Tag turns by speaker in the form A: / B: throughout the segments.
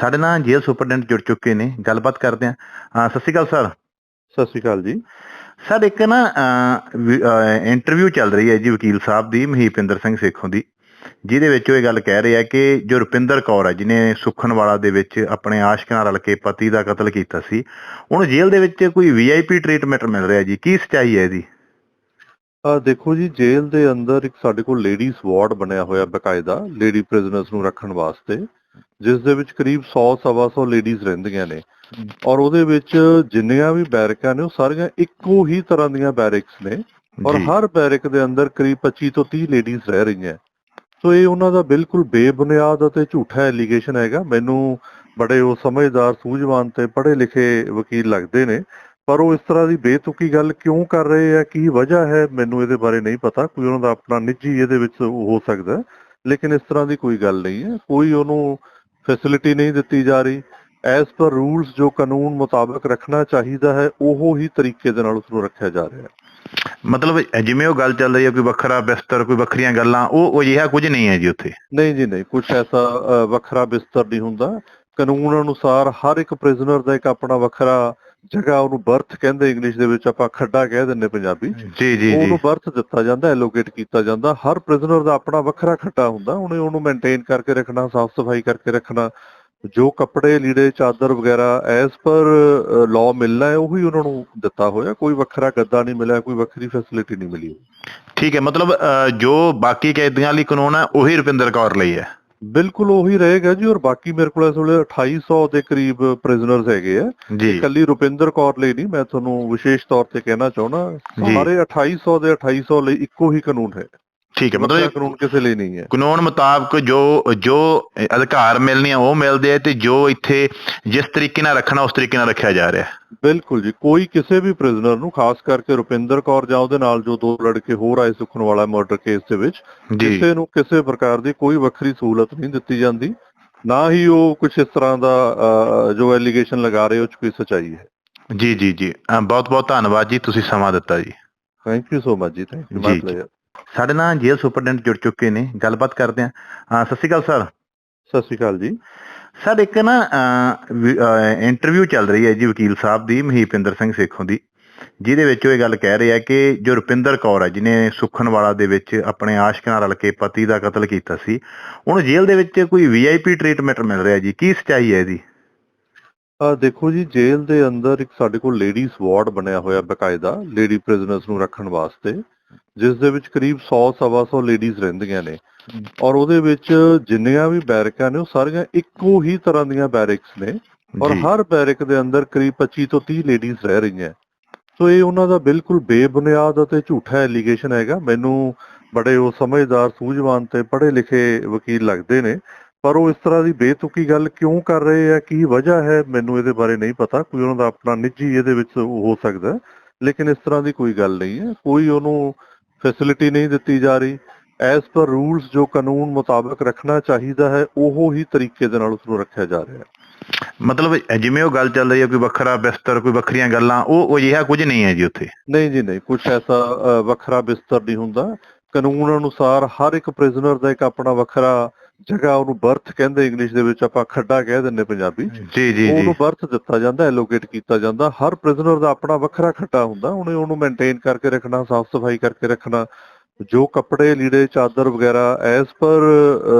A: ਸਾਡੇ ਨਾਲ ਜੇਲ੍ਹ ਸੁਪਰਡੈਂਟ ਜੁੜ ਚੁੱਕੇ ਨੇ ਗੱਲਬਾਤ ਕਰਦੇ ਅਹ ਸਤਿ ਸ਼੍ਰੀ ਅਕਾਲ ਸਰ।
B: ਸਤਿ ਸ਼੍ਰੀ ਅਕਾਲ ਜੀ।
A: ਸਰ ਇੱਕ ਨਾ ਇੰਟਰਵਿਊ ਚੱਲ ਰਹੀ ਹੈ ਜੀ ਵਕੀਲ ਸਾਹਿਬ ਦੀ ਮਹੀਪਿੰਦਰ ਸਿੰਘ ਸੇਖੋਂ ਦੀ ਜਿਹਦੇ ਵਿੱਚ ਉਹ ਇਹ ਗੱਲ ਕਹਿ ਰਿਹਾ ਕਿ ਜੋ ਰੁਪਿੰਦਰ ਕੌਰ ਹੈ ਜਿਹਨੇ ਸੁਖਨਵਾਲਾ ਦੇ ਵਿੱਚ ਆਪਣੇ ਆਸ਼ਕਾਂ ਨਾਲ ਰਲ ਕੇ ਪਤੀ ਦਾ ਕਤਲ ਕੀਤਾ ਸੀ ਉਹਨੂੰ ਜੇਲ੍ਹ ਦੇ ਵਿੱਚ ਕੋਈ ਵੀਆਈਪੀ ਟ੍ਰੀਟਮੈਂਟ ਮਿਲ ਰਿਹਾ ਜੀ? ਕੀ ਸਚਾਈ ਹੈ ਇਹਦੀ?
B: ਆ ਦੇਖੋ ਜੀ ਜੇਲ੍ਹ ਦੇ ਅੰਦਰ ਇੱਕ ਸਾਡੇ ਕੋਲ ਲੇਡੀਜ਼ ਵਾਰਡ ਬਣਿਆ ਹੋਇਆ ਬਕਾਇਦਾ ਲੇਡੀ ਪ੍ਰਿਜ਼ਨਰਸ ਨੂੰ ਰੱਖਣ ਵਾਸਤੇ। ਜਿਸ ਦੇ ਵਿੱਚ ਕਰੀਬ 100 ਸਵਾ 100 ਲੇਡੀਜ਼ ਰਹਿੰਦੀਆਂ ਨੇ। ਔਰ ਉਹਦੇ ਵਿੱਚ ਜਿੰਨੀਆਂ ਵੀ ਬੈਰਕਾਂ ਨੇ ਉਹ ਸਾਰੀਆਂ ਇੱਕੋ ਹੀ ਤਰ੍ਹਾਂ ਦੀਆਂ ਬੈਰਿਕਸ ਨੇ। ਔਰ। ਹਰ ਬੈਰਿਕ ਦੇ ਅੰਦਰ ਕਰੀਬ 25 ਤੋਂ 30 ਲੇਡੀਜ਼ ਰਹਿ ਰਹੀਆਂ। ਸੋ ਇਹ ਉਹਨਾਂ ਦਾ ਬਿਲਕੁਲ ਬੇਬੁਨਿਆਦ ਅਤੇ ਝੂਠਾ ਐਲੀਗੇਸ਼ਨ ਹੈਗਾ। ਮੈਨੂੰ ਬੜੇ ਉਹ ਸਮਝਦਾਰ ਸੂਝਵਾਨ ਤੇ ਪੜ੍ਹੇ ਲਿਖੇ ਵਕੀਲ ਲੱਗਦੇ ਨੇ। ਪਰ ਉਹ ਇਸ ਤਰ੍ਹਾਂ ਦੀ ਬੇਤੁਕੀ ਗੱਲ ਕਿਉਂ ਕਰ ਰਹੇ ਆ? ਕੀ ਵਜ੍ਹਾ ਹੈ? ਮੈਨੂੰ ਇਹਦੇ ਬਾਰੇ ਨਹੀਂ ਪਤਾ। ਕੋਈ ਉਹਨਾਂ ਦਾ ਆਪਣਾ ਨਿੱਜੀ ਇਹਦੇ ਵਿੱਚ ਹੋ ਸਕਦਾ। ਲੇਕਿਨ ਇਸ ਤਰ੍ਹਾਂ ਦੀ ਕੋਈ ਗੱਲ ਨਹੀਂ ਹੈ। ਕੋਈ ਉਹਨੂੰ ਫੈਸਿਲਿਟੀ ਨਹੀਂ ਦਿੱਤੀ ਜਾ ਰਹੀ। ਐਸ ਪਰ ਰੂਲਸ ਜੋ ਕਾਨੂੰਨ ਮੁਤਾਬਕ ਰੱਖਣਾ ਚਾਹੀਦਾ ਹੈ ਉਹ ਹੀ ਤਰੀਕੇ ਦੇ ਨਾਲ ਉਸ ਨੂੰ ਰੱਖਿਆ ਜਾ ਰਿਹਾ ਹੈ।
A: ਮਤਲਬ ਜਿਵੇਂ ਉਹ ਗੱਲ ਚੱਲ ਰਹੀ ਹੈ ਕੋਈ ਵੱਖਰਾ ਬਿਸਤਰ ਕੋਈ ਵੱਖਰੀਆਂ ਗੱਲਾਂ ਉਹ ਉਹ ਅਜਿਹਾ ਕੁਝ ਨਹੀਂ ਹੈ ਜੀ ਉੱਥੇ।
B: ਨਹੀਂ ਜੀ ਨਹੀਂ। ਕੁਝ ਐਸਾ ਵੱਖਰਾ ਬਿਸਤਰ ਨਹੀਂ ਹੁੰਦਾ। ਕਾਨੂੰਨ ਅਨੁਸਾਰ ਹਰ ਇੱਕ ਪ੍ਰਿਜ਼ਨਰ ਦਾ ਇੱਕ ਆਪਣਾ ਵੱਖਰਾ ਜਗ੍ਹਾ ਉਹਨੂੰ ਬਰਥ ਕਹਿੰਦੇ ਇੰਗਲਿਸ਼ ਦੇ ਵਿੱਚ ਆਪਾਂ ਖੱਡਾ ਕਹਿ ਦਿੰਦੇ ਪੰਜਾਬੀ।
A: ਜੀ ਜੀ ਜੀ।
B: ਉਹਨੂੰ ਬਰਥ ਦਿੱਤਾ ਜਾਂਦਾ ਐਲੋਕੇਟ ਕੀਤਾ ਜਾਂਦਾ। ਹਰ ਪ੍ਰਿਜ਼ਨਰ ਦਾ ਆਪਣਾ ਵੱਖਰਾ ਖੱਟਾ ਹੁੰਦਾ ਉਹਨੇ ਉਹਨੂੰ ਮੇਨਟੇਨ ਕਰਕੇ ਰੱਖਣਾ ਸਾਫ਼ ਸਫ਼ਾਈ ਕਰਕੇ ਰੱਖਣਾ। ਜੋ ਕੱਪੜੇ ਲੀੜੇ ਚਾਦਰ ਵਗੈਰਾ ਐਸ ਪਰ ਲਾਅ ਮਿਲਣਾ ਹੈ ਉਹੀ ਉਹਨਾਂ ਨੂੰ ਦਿੱਤਾ ਹੋਇਆ। ਕੋਈ ਵੱਖਰਾ ਗੱਦਾ ਨਹੀਂ ਮਿਲਿਆ ਕੋਈ ਵੱਖਰੀ ਫੈਸਿਲਿਟੀ ਨਹੀਂ ਮਿਲੀ।
A: ਠੀਕ ਹੈ ਮਤਲਬ ਜੋ ਬਾਕੀ ਕੈਦੀਆਂ ਲਈ ਕਾਨੂੰਨ ਹੈ ਉਹੀ ਰੁਪਿੰਦਰ ਕੌਰ ਲਈ ਹੈ।
B: ਬਿਲਕੁਲ ਉਹੀ ਰਹੇਗਾ ਜੀ ਔਰ ਬਾਕੀ ਮੇਰੇ ਕੋਲ ਇਸ ਵੇਲੇ 2800 ਦੇ ਕਰੀਬ ਪ੍ਰਿਜ਼ਨਰਸ ਹੈਗੇ ਆ। ਇਕੱਲੀ ਰੁਪਿੰਦਰ ਕੌਰ ਲਈ ਨਹੀਂ ਮੈਂ ਤੁਹਾਨੂੰ ਵਿਸ਼ੇਸ਼ ਤੌਰ ਤੇ ਕਹਿਣਾ ਚਾਹੁੰਦਾ। ਸਾਰੇ 2800 ਦੇ 2800 ਲਈ ਇੱਕੋ ਹੀ ਕਾਨੂੰਨ ਹੈ।
A: ਠੀਕ ਹੈ ਮਤਲਬ
B: ਕਾਨੂੰਨ ਕਿਸੇ ਲਈ ਨਹੀਂ ਹੈ।
A: ਕਾਨੂੰਨ ਮੁਤਾਬਕ ਜੋ ਜੋ ਅਧਿਕਾਰ ਮਿਲਣੇ ਆ ਉਹ ਮਿਲਦੇ ਆ ਤੇ ਜੋ ਇੱਥੇ ਜਿਸ ਤਰੀਕੇ ਨਾਲ ਰੱਖਣਾ ਉਸ ਤਰੀਕੇ ਨਾਲ ਰੱਖਿਆ ਜਾ ਰਿਹਾ
B: ਬਿਲਕੁਲ ਜੀ ਕੋਈ ਕਿਸੇ ਵੀ ਪ੍ਰਿਜ਼ਨਰ ਨੂੰ ਖਾਸ ਕਰਕੇ ਰੁਪਿੰਦਰ ਕੌਰ ਜਾਂ ਉਹਦੇ ਨਾਲ ਜੋ ਦੋ ਲੜਕੇ ਹੋਰ ਆਏ ਸੁਖਨ ਵਾਲਾ ਮਰਡਰ ਕੇਸ ਦੇ ਵਿੱਚ ਕਿਸੇ ਨੂੰ ਕਿਸੇ ਪ੍ਰਕਾਰ ਦੀ ਕੋਈ ਵੱਖਰੀ ਸਹੂਲਤ ਨਹੀਂ ਦਿੱਤੀ ਜਾਂਦੀ ਨਾ ਹੀ ਉਹ ਕੁਝ ਇਸ ਤਰ੍ਹਾਂ ਦਾ ਜੋ ਐਲੀਗੇਸ਼ਨ ਲਗਾ ਰਹੇ ਉਹ ਚ ਕੋਈ ਸਚਾਈ ਹੈ।
A: ਜੀ ਜੀ ਜੀ। ਬਹੁਤ ਬਹੁਤ ਧੰਨਵਾਦ ਜੀ ਤੁਸੀਂ ਸਮਾਂ ਦਿੱਤਾ ਜੀ।
B: ਥੈਂਕ ਯੂ ਸੋ ਮਚ ਜੀ ਥੈਂਕ ਯੂ ਮਾਈ
A: ਜੀ। ਸਾਡੇ ਨਾਲ ਜੇਲ੍ਹ ਸੁਪਰਡੈਂਟ ਜੁੜ ਚੁੱਕੇ ਨੇ ਗੱਲਬਾਤ ਕਰਦੇ ਅਹ, ਸਤਿ ਸ਼੍ਰੀ ਅਕਾਲ ਸਰ।
B: ਸਤਿ ਸ਼੍ਰੀ ਅਕਾਲ ਜੀ।
A: ਸਰ ਇੱਕ ਨਾ ਇੰਟਰਵਿਊ ਚੱਲ ਰਹੀ ਹੈ ਜੀ ਵਕੀਲ ਸਾਹਿਬ ਦੀ ਮਹੀਪਿੰਦਰ ਸਿੰਘ ਸੇਖੋਂ ਦੀ ਜਿਹਦੇ ਵਿੱਚ ਉਹ ਇਹ ਗੱਲ ਕਹਿ ਰਿਹਾ ਕਿ ਜੋ ਰੁਪਿੰਦਰ ਕੌਰ ਹੈ ਜਿਹਨੇ ਸੁਖਨਵਾਲਾ ਦੇ ਵਿੱਚ ਆਪਣੇ ਆਸ਼ਕਾਂ ਨਾਲ ਰਲ ਕੇ ਪਤੀ ਦਾ ਕਤਲ ਕੀਤਾ ਸੀ ਉਹਨੂੰ ਜੇਲ੍ਹ ਦੇ ਵਿੱਚ ਕੋਈ ਵੀਆਈਪੀ ਟ੍ਰੀਟਮੈਂਟ ਮਿਲ ਰਿਹਾ ਜੀ? ਕੀ ਸਚਾਈ ਹੈ ਇਹਦੀ?
B: ਆ ਦੇਖੋ ਜੀ ਜੇਲ੍ਹ ਦੇ ਅੰਦਰ ਇੱਕ ਸਾਡੇ ਕੋਲ ਲੇਡੀਜ਼ ਵਾਰਡ ਬਣਿਆ ਹੋਇਆ ਬਕਾਇਦਾ ਲੇਡੀ ਪ੍ਰਿਜ਼ਨਰਸ ਨੂੰ ਰੱਖਣ ਵਾਸਤੇ। ਜਿਸ ਦੇ ਵਿੱਚ ਕਰੀਬ 100 ਸਵਾ 100 ਲੇਡੀਜ਼ ਰਹਿੰਦੀਆਂ ਨੇ। ਔਰ ਉਹਦੇ ਵਿੱਚ ਜਿੰਨੀਆਂ ਵੀ ਬੈਰਕਾਂ ਨੇ ਉਹ ਸਾਰੀਆਂ ਇੱਕੋ ਹੀ ਤਰ੍ਹਾਂ ਦੀਆਂ ਬੈਰਿਕਸ ਨੇ। ਔਰ। ਹਰ ਬੈਰਿਕ ਦੇ ਅੰਦਰ ਕਰੀਬ 25 ਤੋਂ 30 ਲੇਡੀਜ਼ ਰਹਿ ਰਹੀਆਂ। ਸੋ ਇਹ ਉਹਨਾਂ ਦਾ ਬਿਲਕੁਲ ਬੇਬੁਨਿਆਦ ਅਤੇ ਝੂਠਾ ਐਲੀਗੇਸ਼ਨ ਹੈਗਾ। ਮੈਨੂੰ ਬੜੇ ਉਹ ਸਮਝਦਾਰ ਸੂਝਵਾਨ ਤੇ ਪੜ੍ਹੇ ਲਿਖੇ ਵਕੀਲ ਲੱਗਦੇ ਨੇ। ਪਰ ਉਹ ਇਸ ਤਰ੍ਹਾਂ ਦੀ ਬੇਤੁਕੀ ਗੱਲ ਕਿਉਂ ਕਰ ਰਹੇ ਆ ਕੀ ਵਜ੍ਹਾ ਹੈ ਮੈਨੂੰ ਇਹਦੇ ਬਾਰੇ ਨਹੀਂ ਪਤਾ। ਕੋਈ ਉਹਨਾਂ ਦਾ ਆਪਣਾ ਨਿੱਜੀ ਇਹਦੇ ਵਿੱਚ ਹੋ ਸਕਦਾ। ਲੇਕਿਨ ਇਸ ਤਰ੍ਹਾਂ ਦੀ ਕੋਈ ਗੱਲ ਨਹੀਂ ਹੈ। ਕੋਈ ਉਹਨੂੰ ਫੈਸਿਲਿਟੀ ਨਹੀਂ ਦਿੱਤੀ ਜਾ ਰਹੀ। ਐਸ ਪਰ ਰੂਲਸ ਜੋ ਕਾਨੂੰਨ ਮੁਤਾਬਕ ਰੱਖਣਾ ਚਾਹੀਦਾ ਹੈ ਉਹ ਹੀ ਤਰੀਕੇ ਦੇ ਨਾਲ ਉਸ ਨੂੰ ਰੱਖਿਆ ਜਾ ਰਿਹਾ ਹੈ।
A: ਮਤਲਬ ਜਿਵੇਂ ਉਹ ਗੱਲ ਚੱਲ ਰਹੀ ਹੈ ਕੋਈ ਵੱਖਰਾ ਬਿਸਤਰ ਕੋਈ ਵੱਖਰੀਆਂ ਗੱਲਾਂ ਉਹ ਉਹ ਅਜਿਹਾ ਕੁਝ ਨਹੀਂ ਹੈ ਜੀ ਉੱਥੇ।
B: ਨਹੀਂ ਜੀ ਨਹੀਂ ਕੁਝ ਐਸਾ ਵੱਖਰਾ ਬਿਸਤਰ ਨਹੀਂ ਹੁੰਦਾ। ਕਾਨੂੰਨ ਅਨੁਸਾਰ ਹਰ ਇੱਕ ਪ੍ਰਿਜ਼ਨਰ ਦਾ ਇੱਕ ਆਪਣਾ ਵੱਖਰਾ ਜਗ੍ਹਾ ਉਹਨੂੰ ਬਰਥ ਕਹਿੰਦੇ ਇੰਗਲਿਸ਼ ਦੇ ਵਿੱਚ ਆਪਾਂ ਖੱਡਾ ਕਹਿ ਦਿੰਦੇ ਪੰਜਾਬੀ।
A: ਜੀ ਜੀ ਜੀ।
B: ਉਹਨੂੰ ਬਰਥ ਦਿੱਤਾ ਜਾਂਦਾ ਐਲੋਕੇਟ ਕੀਤਾ ਜਾਂਦਾ। ਹਰ ਪ੍ਰਿਜ਼ਨਰ ਦਾ ਆਪਣਾ ਵੱਖਰਾ ਖੱਟਾ ਹੁੰਦਾ। ਉਹਨੇ ਉਹਨੂੰ ਮੇਨਟੇਨ ਕਰਕੇ ਰੱਖਣਾ ਸਾਫ਼ ਸਫ਼ਾਈ ਕਰਕੇ ਰੱਖਣਾ। ਜੋ ਕੱਪੜੇ ਲੀੜੇ ਚਾਦਰ ਵਗੈਰਾ ਐਸ ਪਰ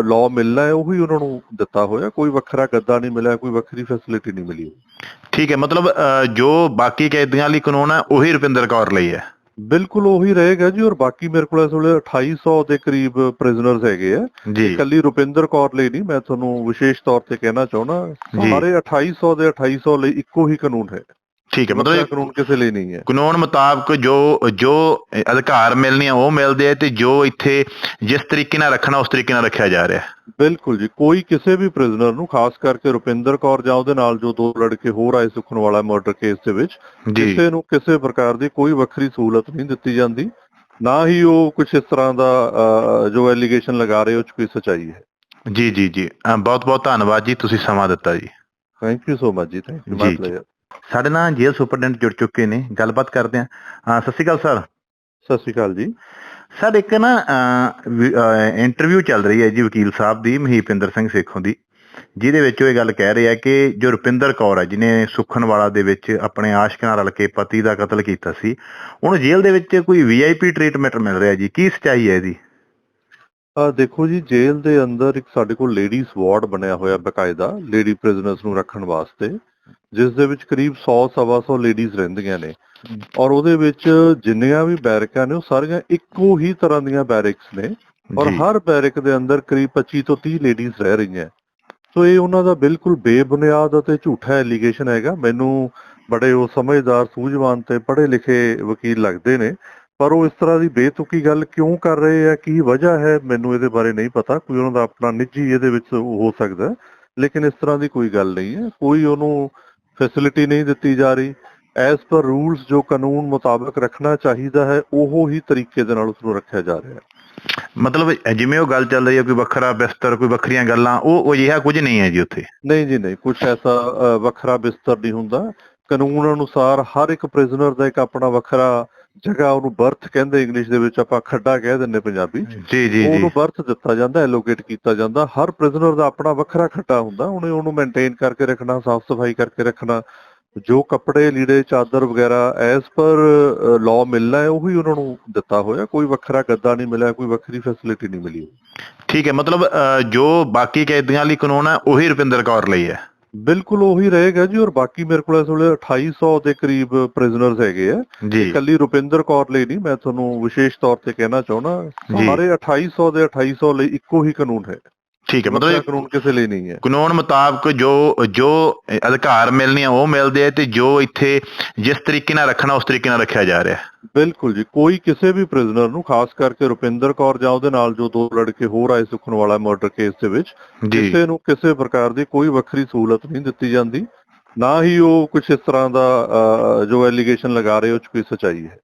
B: ਲਾਅ ਮਿਲਣਾ ਹੈ ਉਹੀ ਉਹਨਾਂ ਨੂੰ ਦਿੱਤਾ ਹੋਇਆ। ਕੋਈ ਵੱਖਰਾ ਗੱਦਾ ਨਹੀਂ ਮਿਲਿਆ ਕੋਈ ਵੱਖਰੀ ਫੈਸਿਲਿਟੀ ਨਹੀਂ ਮਿਲੀ।
A: ਠੀਕ ਹੈ ਮਤਲਬ ਜੋ ਬਾਕੀ ਕੈਦੀਆਂ ਲਈ ਕਾਨੂੰਨ ਹੈ ਉਹੀ ਰੁਪਿੰਦਰ ਕੌਰ ਲਈ ਹੈ।
B: ਬਿਲਕੁਲ ਉਹੀ ਰਹੇਗਾ ਜੀ ਔਰ ਬਾਕੀ ਮੇਰੇ ਕੋਲ ਇਸ ਵੇਲੇ 2800 ਦੇ ਕਰੀਬ ਪ੍ਰਿਜ਼ਨਰਸ ਹੈਗੇ ਆ। ਇਕੱਲੀ ਰੁਪਿੰਦਰ ਕੌਰ ਲਈ ਨਹੀਂ ਮੈਂ ਤੁਹਾਨੂੰ ਵਿਸ਼ੇਸ਼ ਤੌਰ ਤੇ ਕਹਿਣਾ ਚਾਹੁੰਦਾ। ਸਾਰੇ 2800 ਦੇ 2800 ਲਈ ਇੱਕੋ ਹੀ ਕਾਨੂੰਨ ਹੈ।
A: ਠੀਕ ਹੈ ਮਤਲਬ
B: ਕਾਨੂੰਨ ਕਿਸੇ ਲਈ ਨਹੀਂ ਹੈ।
A: ਕਾਨੂੰਨ ਮੁਤਾਬਕ ਜੋ ਜੋ ਅਧਿਕਾਰ ਮਿਲਣੇ ਆ ਉਹ ਮਿਲਦੇ ਆ ਤੇ ਜੋ ਇੱਥੇ ਜਿਸ ਤਰੀਕੇ ਨਾਲ ਰੱਖਣਾ ਉਸ ਤਰੀਕੇ ਨਾਲ ਰੱਖਿਆ ਜਾ ਰਿਹਾ ਹੈ।
B: ਬਿਲਕੁਲ ਜੀ। ਕੋਈ ਕਿਸੇ ਵੀ ਪ੍ਰਿਜ਼ਨਰ ਨੂੰ ਖਾਸ ਕਰਕੇ ਰੁਪਿੰਦਰ ਕੌਰ ਜਾਂ ਉਹਦੇ ਨਾਲ ਜੋ ਦੋ ਲੜਕੇ ਹੋਰ ਆਏ ਸੁਖਨ ਵਾਲਾ ਮਰਡਰ ਕੇਸ ਦੇ ਵਿੱਚ ਕਿਸੇ ਨੂੰ ਕਿਸੇ ਪ੍ਰਕਾਰ ਦੀ ਕੋਈ ਵੱਖਰੀ ਸਹੂਲਤ ਨਹੀਂ ਦਿੱਤੀ ਜਾਂਦੀ। ਨਾ ਹੀ ਉਹ ਕੁਝ ਇਸ ਤਰ੍ਹਾਂ ਦਾ ਜੋ ਐਲੀਗੇਸ਼ਨ ਲਗਾ ਰਹੇ ਉਹ ਚ ਕੋਈ ਸਚਾਈ ਹੈ।
A: ਜੀ ਜੀ ਜੀ। ਬਹੁਤ ਬਹੁਤ ਧੰਨਵਾਦ ਜੀ ਤੁਸੀਂ ਸਮਾਂ ਦਿੱਤਾ ਜੀ।
B: ਥੈਂਕ ਯੂ ਸੋ ਮਚ ਜੀ ਥੈਂਕ ਯੂ ਮਾਈ
A: ਜੀ। ਸਾਡੇ ਨਾਲ ਜੇਲ੍ਹ ਸੁਪਰਡੈਂਟ ਜੁੜ ਚੁੱਕੇ ਨੇ ਗੱਲਬਾਤ ਕਰਦੇ ਹਾਂ। ਅਹ, ਸਤਿ ਸ਼੍ਰੀ ਅਕਾਲ ਸਰ।
B: ਸਤਿ ਸ਼੍ਰੀ ਅਕਾਲ ਜੀ।
A: ਸਰ ਇੱਕ ਨਾ ਇੰਟਰਵਿਊ ਚੱਲ ਰਹੀ ਹੈ ਜੀ ਵਕੀਲ ਸਾਹਿਬ ਦੀ ਮਹੀਪਿੰਦਰ ਸਿੰਘ ਸੇਖੋਂ ਦੀ ਜਿਹਦੇ ਵਿੱਚ ਉਹ ਇਹ ਗੱਲ ਕਹਿ ਰਿਹਾ ਕਿ ਜੋ ਰੁਪਿੰਦਰ ਕੌਰ ਹੈ ਜਿਨੇ ਸੁਖਨਵਾਲਾ ਦੇ ਵਿੱਚ ਆਪਣੇ ਆਸ਼ਕ ਨਾਲ ਰਲ ਕੇ ਪਤੀ ਦਾ ਕਤਲ ਕੀਤਾ ਸੀ ਉਹਨੂੰ ਜੇਲ੍ਹ ਦੇ ਵਿੱਚ ਕੋਈ ਵੀਆਈਪੀ ਟ੍ਰੀਟਮੈਂਟ ਮਿਲ ਰਿਹਾ ਜੀ? ਕੀ ਸਚਾਈ ਹੈ ਇਹਦੀ?
B: ਆ ਦੇਖੋ ਜੀ ਜੇਲ੍ਹ ਦੇ ਅੰਦਰ ਇੱਕ ਸਾਡੇ ਕੋਲ ਲੇਡੀਜ਼ ਵਾਰਡ ਬਣਿਆ ਹੋਇਆ ਬਕਾਇਦਾ ਲੇਡੀ ਪ੍ਰਿਜ਼ਨਰਸ ਨੂੰ ਰੱਖਣ ਵਾਸਤੇ। ਜਿਸ ਦੇ ਵਿੱਚ ਕਰੀਬ 100 ਸਵਾ 100 ਲੇਡੀਜ਼ ਰਹਿੰਦੀਆਂ ਨੇ। ਔਰ ਉਹਦੇ ਵਿੱਚ ਜਿੰਨੀਆਂ ਵੀ ਬੈਰਕਾਂ ਨੇ ਉਹ ਸਾਰੀਆਂ ਇੱਕੋ ਹੀ ਤਰ੍ਹਾਂ ਦੀਆਂ ਬੈਰਿਕਸ ਨੇ। ਔਰ। ਹਰ ਬੈਰਿਕ ਦੇ ਅੰਦਰ ਕਰੀਬ 25 ਤੋਂ 30 ਲੇਡੀਜ਼ ਰਹਿ ਰਹੀਆਂ। ਸੋ ਇਹ ਉਹਨਾਂ ਦਾ ਬਿਲਕੁਲ ਬੇਬੁਨਿਆਦ ਅਤੇ ਝੂਠਾ ਐਲੀਗੇਸ਼ਨ ਹੈਗਾ। ਮੈਨੂੰ ਬੜੇ ਉਹ ਸਮਝਦਾਰ ਸੂਝਵਾਨ ਤੇ ਪੜ੍ਹੇ ਲਿਖੇ ਵਕੀਲ ਲੱਗਦੇ ਨੇ। ਪਰ ਉਹ ਇਸ ਤਰ੍ਹਾਂ ਦੀ ਬੇਤੁਕੀ ਗੱਲ ਕਿਉਂ ਕਰ ਰਹੇ ਆ? ਕੀ ਵਜ੍ਹਾ ਹੈ? ਮੈਨੂੰ ਇਹਦੇ ਬਾਰੇ ਨਹੀਂ ਪਤਾ। ਕੋਈ ਉਹਨਾਂ ਦਾ ਆਪਣਾ ਨਿੱਜੀ ਇਹਦੇ ਵਿੱਚ ਹੋ ਸਕਦਾ। ਲੇਕਿਨ ਇਸ ਤਰ੍ਹਾਂ ਦੀ ਕੋਈ ਗੱਲ ਨਹੀਂ ਹੈ। ਕੋਈ ਉਹਨੂੰ ਫੈਸਿਲਿਟੀ ਨਹੀਂ ਦਿੱਤੀ ਜਾ ਰਹੀ। ਐਸ ਪਰ ਰੂਲਸ ਜੋ ਕਾਨੂੰਨ ਮੁਤਾਬਕ ਰੱਖਣਾ ਚਾਹੀਦਾ ਹੈ ਉਹ ਹੀ ਤਰੀਕੇ ਦੇ ਨਾਲ ਉਸ ਨੂੰ ਰੱਖਿਆ ਜਾ ਰਿਹਾ ਹੈ।
A: ਮਤਲਬ ਜਿਵੇਂ ਉਹ ਗੱਲ ਚੱਲ ਰਹੀ ਹੈ ਕੋਈ ਵੱਖਰਾ ਬਿਸਤਰ ਕੋਈ ਵੱਖਰੀਆਂ ਗੱਲਾਂ ਉਹ ਉਹ ਅਜਿਹਾ ਕੁਝ ਨਹੀਂ ਹੈ ਜੀ ਉੱਥੇ।
B: ਨਹੀਂ ਜੀ ਨਹੀਂ। ਕੁਝ ਐਸਾ ਵੱਖਰਾ ਬਿਸਤਰ ਨਹੀਂ ਹੁੰਦਾ। ਕਾਨੂੰਨ ਅਨੁਸਾਰ ਹਰ ਇੱਕ ਪ੍ਰਿਜ਼ਨਰ ਦਾ ਇੱਕ ਆਪਣਾ ਵੱਖਰਾ ਜਗ੍ਹਾ ਉਹਨੂੰ ਬਰਥ ਕਹਿੰਦੇ ਇੰਗਲਿਸ਼ ਦੇ ਵਿੱਚ ਆਪਾਂ ਖੱਡਾ ਕਹਿ ਦਿੰਦੇ ਪੰਜਾਬੀ।
A: ਜੀ ਜੀ ਜੀ।
B: ਉਹਨੂੰ ਬਰਥ ਦਿੱਤਾ ਜਾਂਦਾ ਐਲੋਕੇਟ ਕੀਤਾ ਜਾਂਦਾ। ਹਰ ਪ੍ਰਿਜ਼ਨਰ ਦਾ ਆਪਣਾ ਵੱਖਰਾ ਖੱਡਾ ਹੁੰਦਾ। ਉਹਨੇ ਉਹਨੂੰ ਮੇਨਟੇਨ ਕਰਕੇ ਰੱਖਣਾ ਸਾਫ਼ ਸਫ਼ਾਈ ਕਰਕੇ ਰੱਖਣਾ। ਜੋ ਕੱਪੜੇ ਲੀੜੇ ਚਾਦਰ ਵਗੈਰਾ ਐਸ ਪਰ ਲਾਅ ਮਿਲਣਾ ਹੈ ਉਹੀ ਉਹਨਾਂ ਨੂੰ ਦਿੱਤਾ ਹੋਇਆ। ਕੋਈ ਵੱਖਰਾ ਗੱਦਾ ਨਹੀਂ ਮਿਲਿਆ ਕੋਈ ਵੱਖਰੀ ਫੈਸਿਲਿਟੀ ਨਹੀਂ ਮਿਲੀ।
A: ਠੀਕ ਹੈ ਮਤਲਬ ਜੋ ਬਾਕੀ ਕੈਦੀਆਂ ਲਈ ਕਾਨੂੰਨ ਹੈ ਉਹੀ ਰੁਪਿੰਦਰ ਕੌਰ ਲਈ ਹੈ।
B: ਬਿਲਕੁਲ ਉਹੀ ਰਹੇਗਾ ਜੀ ਔਰ ਬਾਕੀ ਮੇਰੇ ਕੋਲ ਇਸ ਵੇਲੇ 2800 ਦੇ ਕਰੀਬ ਪ੍ਰਿਜ਼ਨਰਸ ਹੈਗੇ ਆ। ਇਕੱਲੀ ਰੁਪਿੰਦਰ ਕੌਰ ਲਈ ਨਹੀਂ ਮੈਂ ਤੁਹਾਨੂੰ ਵਿਸ਼ੇਸ਼ ਤੌਰ ਤੇ ਕਹਿਣਾ ਚਾਹੁੰਦਾ। ਸਾਰੇ 2800 ਦੇ 2800 ਲਈ ਇੱਕੋ ਹੀ ਕਾਨੂੰਨ ਹੈ।
A: ਠੀਕ ਹੈ ਮਤਲਬ
B: ਕਾਨੂੰਨ ਕਿਸੇ ਲਈ ਨਹੀਂ ਹੈ।
A: ਕਾਨੂੰਨ ਮੁਤਾਬਕ ਜੋ ਜੋ ਅਧਿਕਾਰ ਮਿਲਣੇ ਆ ਉਹ ਮਿਲਦੇ ਆ ਤੇ ਜੋ ਇੱਥੇ ਜਿਸ ਤਰੀਕੇ ਨਾਲ ਰੱਖਣਾ ਉਸ ਤਰੀਕੇ ਨਾਲ ਰੱਖਿਆ ਜਾ ਰਿਹਾ ਹੈ।
B: ਬਿਲਕੁਲ ਜੀ ਕੋਈ ਕਿਸੇ ਵੀ ਪ੍ਰਿਜ਼ਨਰ ਨੂੰ ਖਾਸ ਕਰਕੇ ਰੁਪਿੰਦਰ ਕੌਰ ਜਾਂ ਉਹਦੇ ਨਾਲ ਜੋ ਦੋ ਲੜਕੇ ਹੋਰ ਆਏ ਸੁਖਨ ਵਾਲਾ ਮਰਡਰ ਕੇਸ ਦੇ ਵਿੱਚ ਕਿਸੇ ਨੂੰ ਕਿਸੇ ਪ੍ਰਕਾਰ ਦੀ ਕੋਈ ਵੱਖਰੀ ਸਹੂਲਤ ਨਹੀਂ ਦਿੱਤੀ ਜਾਂਦੀ ਨਾ ਹੀ ਉਹ ਕੁਝ ਇਸ ਤਰ੍ਹਾਂ ਦਾ ਜੋ ਐਲੀਗੇਸ਼ਨ ਲਗਾ ਰਹੇ ਉਹ ਚ ਕੋਈ ਸਚਾਈ ਹੈ।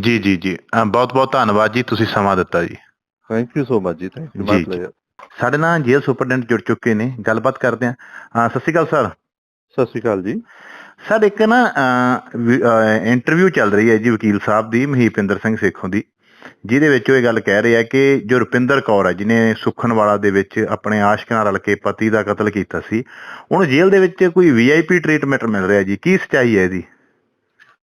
A: ਜੀ ਜੀ ਜੀ। ਬਹੁਤ ਬਹੁਤ ਧੰਨਵਾਦ ਜੀ ਤੁਸੀਂ ਸਮਾਂ ਦਿੱਤਾ ਜੀ।
B: ਥੈਂਕ ਯੂ ਸੋ ਮਚ ਜੀ ਥੈਂਕ ਯੂ ਮਾਈ
A: ਜੀ। ਸਾਡੇ ਨਾਲ ਜੇਲ੍ਹ ਸੁਪਰਡੈਂਟ ਜੁੜ ਚੁੱਕੇ ਨੇ ਗੱਲਬਾਤ ਕਰਦੇ ਅਹ, ਸਤਿ ਸ਼੍ਰੀ ਅਕਾਲ ਸਰ।
B: ਸਤਿ ਸ਼੍ਰੀ ਅਕਾਲ ਜੀ।
A: ਸਰ ਇੱਕ ਨਾ ਇੰਟਰਵਿਊ ਚੱਲ ਰਹੀ ਹੈ ਜੀ ਵਕੀਲ ਸਾਹਿਬ ਦੀ ਮਹੀਪਿੰਦਰ ਸਿੰਘ ਸੇਖੋਂ ਦੀ ਜਿਹਦੇ ਵਿੱਚ ਉਹ ਇਹ ਗੱਲ ਕਹਿ ਰਿਹਾ ਕਿ ਜੋ ਰੁਪਿੰਦਰ ਕੌਰ ਹੈ ਜਿਨੇ ਸੁਖਨਵਾਲਾ ਦੇ ਵਿੱਚ ਆਪਣੇ ਆਸ਼ਕ ਨਾਲ ਰਲ ਕੇ ਪਤੀ ਦਾ ਕਤਲ ਕੀਤਾ ਸੀ ਉਹਨੂੰ ਜੇਲ੍ਹ ਦੇ ਵਿੱਚ ਕੋਈ ਵੀਆਈਪੀ ਟ੍ਰੀਟਮੈਂਟ ਮਿਲ ਰਿਹਾ ਜੀ? ਕੀ ਸਚਾਈ ਹੈ ਇਹਦੀ?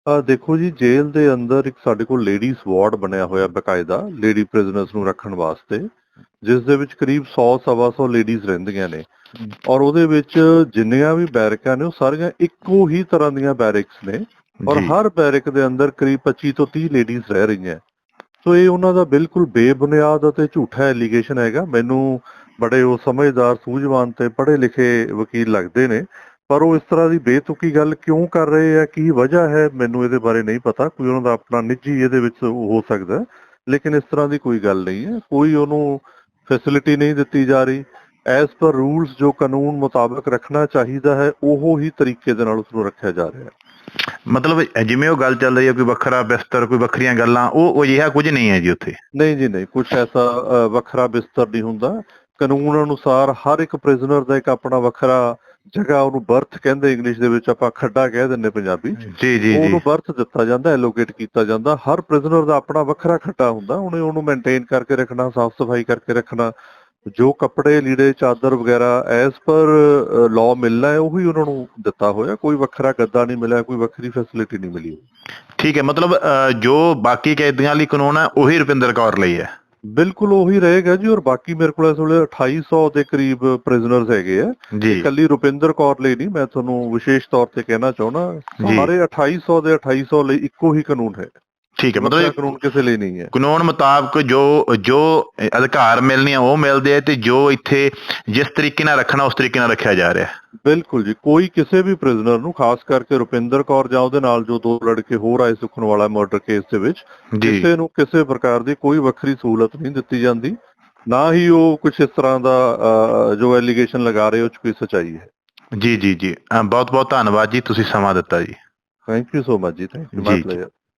B: ਆ ਦੇਖੋ ਜੀ ਜੇਲ੍ਹ ਦੇ ਅੰਦਰ ਇੱਕ ਸਾਡੇ ਕੋਲ ਲੇਡੀਜ਼ ਵਾਰਡ ਬਣਿਆ ਹੋਇਆ ਬਕਾਇਦਾ ਲੇਡੀ ਪ੍ਰਿਜ਼ਨਰਸ ਨੂੰ ਰੱਖਣ ਵਾਸਤੇ। ਜਿਸ ਦੇ ਵਿੱਚ ਕਰੀਬ 100 ਸਵਾ 100 ਲੇਡੀਜ਼ ਰਹਿੰਦੀਆਂ ਨੇ। ਔਰ ਉਹਦੇ ਵਿੱਚ ਜਿੰਨੀਆਂ ਵੀ ਬੈਰਕਾਂ ਨੇ ਉਹ ਸਾਰੀਆਂ ਇੱਕੋ ਹੀ ਤਰ੍ਹਾਂ ਦੀਆਂ ਬੈਰਿਕਸ ਨੇ। ਔਰ। ਹਰ ਬੈਰਿਕ ਦੇ ਅੰਦਰ ਕਰੀਬ 25 ਤੋਂ 30 ਲੇਡੀਜ਼ ਰਹਿ ਰਹੀਆਂ। ਸੋ ਇਹ ਉਹਨਾਂ ਦਾ ਬਿਲਕੁਲ ਬੇਬੁਨਿਆਦ ਅਤੇ ਝੂਠਾ ਐਲੀਗੇਸ਼ਨ ਹੈਗਾ। ਮੈਨੂੰ ਬੜੇ ਉਹ ਸਮਝਦਾਰ ਸੂਝਵਾਨ ਤੇ ਪੜ੍ਹੇ ਲਿਖੇ ਵਕੀਲ ਲੱਗਦੇ ਨੇ। ਪਰ ਉਹ ਇਸ ਤਰ੍ਹਾਂ ਦੀ ਬੇਤੁਕੀ ਗੱਲ ਕਿਉਂ ਕਰ ਰਹੇ ਆ? ਕੀ ਵਜ੍ਹਾ ਹੈ? ਮੈਨੂੰ ਇਹਦੇ ਬਾਰੇ ਨਹੀਂ ਪਤਾ। ਕੋਈ ਉਹਨਾਂ ਦਾ ਆਪਣਾ ਨਿੱਜੀ ਇਹਦੇ ਵਿੱਚ ਹੋ ਸਕਦਾ। ਲੇਕਿਨ ਇਸ ਤਰ੍ਹਾਂ ਦੀ ਕੋਈ ਗੱਲ ਨਹੀਂ ਹੈ। ਕੋਈ ਉਹਨੂੰ ਫੈਸਿਲਿਟੀ ਨਹੀਂ ਦਿੱਤੀ ਜਾ ਰਹੀ। ਐਸ ਪਰ ਰੂਲਸ ਜੋ ਕਾਨੂੰਨ ਮੁਤਾਬਕ ਰੱਖਣਾ ਚਾਹੀਦਾ ਹੈ ਉਹ ਹੀ ਤਰੀਕੇ ਦੇ ਨਾਲ ਉਸ ਨੂੰ ਰੱਖਿਆ ਜਾ ਰਿਹਾ ਹੈ।
A: ਮਤਲਬ ਜਿਵੇਂ ਉਹ ਗੱਲ ਚੱਲ ਰਹੀ ਹੈ ਕੋਈ ਵੱਖਰਾ ਬਿਸਤਰ ਕੋਈ ਵੱਖਰੀਆਂ ਗੱਲਾਂ ਉਹ ਉਹ ਅਜਿਹਾ ਕੁਝ ਨਹੀਂ ਹੈ ਜੀ ਉੱਥੇ।
B: ਨਹੀਂ ਜੀ ਨਹੀਂ। ਕੁਝ ਐਸਾ ਵੱਖਰਾ ਬਿਸਤਰ ਨਹੀਂ ਹੁੰਦਾ। ਕਾਨੂੰਨ ਅਨੁਸਾਰ ਹਰ ਇੱਕ ਪ੍ਰਿਜ਼ਨਰ ਦਾ ਇੱਕ ਆਪਣਾ ਵੱਖਰਾ ਜਗ੍ਹਾ ਉਹਨੂੰ ਬਰਥ ਕਹਿੰਦੇ ਇੰਗਲਿਸ਼ ਦੇ ਵਿੱਚ ਆਪਾਂ ਖੱਡਾ ਕਹਿ ਦਿੰਦੇ ਪੰਜਾਬੀ।
A: ਜੀ ਜੀ ਜੀ।
B: ਉਹਨੂੰ ਬਰਥ ਦਿੱਤਾ ਜਾਂਦਾ ਐਲੋਕੇਟ ਕੀਤਾ ਜਾਂਦਾ। ਹਰ ਪ੍ਰਿਜ਼ਨਰ ਦਾ ਆਪਣਾ ਵੱਖਰਾ ਖੱਡਾ ਹੁੰਦਾ। ਉਹਨੇ ਉਹਨੂੰ ਮੇਨਟੇਨ ਕਰਕੇ ਰੱਖਣਾ ਸਾਫ਼ ਸਫ਼ਾਈ ਕਰਕੇ ਰੱਖਣਾ। ਜੋ ਕੱਪੜੇ ਲੀੜੇ ਚਾਦਰ ਵਗੈਰਾ ਐਸ ਪਰ ਲਾਅ ਮਿਲਣਾ ਹੈ ਉਹੀ ਉਹਨਾਂ ਨੂੰ ਦਿੱਤਾ ਹੋਇਆ। ਕੋਈ ਵੱਖਰਾ ਗੱਦਾ ਨਹੀਂ ਮਿਲਿਆ ਕੋਈ ਵੱਖਰੀ ਫੈਸਿਲਿਟੀ ਨਹੀਂ ਮਿਲੀ।
A: ਠੀਕ ਹੈ ਮਤਲਬ ਜੋ ਬਾਕੀ ਕੈਦੀਆਂ ਲਈ ਕਾਨੂੰਨ ਹੈ ਉਹੀ ਰੁਪਿੰਦਰ ਕੌਰ ਲਈ ਹੈ।
B: ਬਿਲਕੁਲ ਉਹੀ ਰਹੇਗਾ ਜੀ ਔਰ ਬਾਕੀ ਮੇਰੇ ਕੋਲ ਇਸ ਵੇਲੇ 2800 ਦੇ ਕਰੀਬ ਪ੍ਰਿਜ਼ਨਰਸ ਹੈਗੇ ਆ। ਇਕੱਲੀ ਰੁਪਿੰਦਰ ਕੌਰ ਲਈ ਨਹੀਂ ਮੈਂ ਤੁਹਾਨੂੰ ਵਿਸ਼ੇਸ਼ ਤੌਰ ਤੇ ਕਹਿਣਾ ਚਾਹੁੰਦਾ। ਸਾਰੇ 2800 ਦੇ 2800 ਲਈ ਇੱਕੋ ਹੀ ਕਾਨੂੰਨ ਹੈ।
A: ਠੀਕ ਹੈ ਮਤਲਬ
B: ਕਾਨੂੰਨ ਕਿਸੇ ਲਈ ਨਹੀਂ ਹੈ।
A: ਕਾਨੂੰਨ ਮੁਤਾਬਕ ਜੋ ਜੋ ਅਧਿਕਾਰ ਮਿਲਣੇ ਆ ਉਹ ਮਿਲਦੇ ਆ ਤੇ ਜੋ ਇੱਥੇ ਜਿਸ ਤਰੀਕੇ ਨਾਲ ਰੱਖਣਾ ਉਸ ਤਰੀਕੇ ਨਾਲ ਰੱਖਿਆ ਜਾ ਰਿਹਾ ਹੈ।
B: ਬਿਲਕੁਲ ਜੀ। ਕੋਈ ਕਿਸੇ ਵੀ ਪ੍ਰਿਜ਼ਨਰ ਨੂੰ ਖਾਸ ਕਰਕੇ ਰੁਪਿੰਦਰ ਕੌਰ ਜਾਂ ਉਹਦੇ ਨਾਲ ਜੋ ਦੋ ਲੜਕੇ ਹੋਰ ਆਏ ਸੁਖਨ ਵਾਲਾ ਮਰਡਰ ਕੇਸ ਦੇ ਵਿੱਚ ਕਿਸੇ ਨੂੰ ਕਿਸੇ ਪ੍ਰਕਾਰ ਦੀ ਕੋਈ ਵੱਖਰੀ ਸਹੂਲਤ ਨਹੀਂ ਦਿੱਤੀ ਜਾਂਦੀ। ਨਾ ਹੀ ਉਹ ਕੁਝ ਇਸ ਤਰ੍ਹਾਂ ਦਾ ਜੋ ਐਲੀਗੇਸ਼ਨ ਲਗਾ ਰਹੇ ਉਹ ਚ ਕੋਈ ਸਚਾਈ ਹੈ।
A: ਜੀ ਜੀ ਜੀ। ਬਹੁਤ ਬਹੁਤ ਧੰਨਵਾਦ ਜੀ ਤੁਸੀਂ ਸਮਾਂ ਦਿੱਤਾ ਜੀ।
B: ਥੈਂਕ ਯੂ ਸੋ ਮਚ ਜੀ। ਥੈਂਕ ਯੂ ਮਾਈ
A: ਜੀ।
B: ਪਲੇਅਰ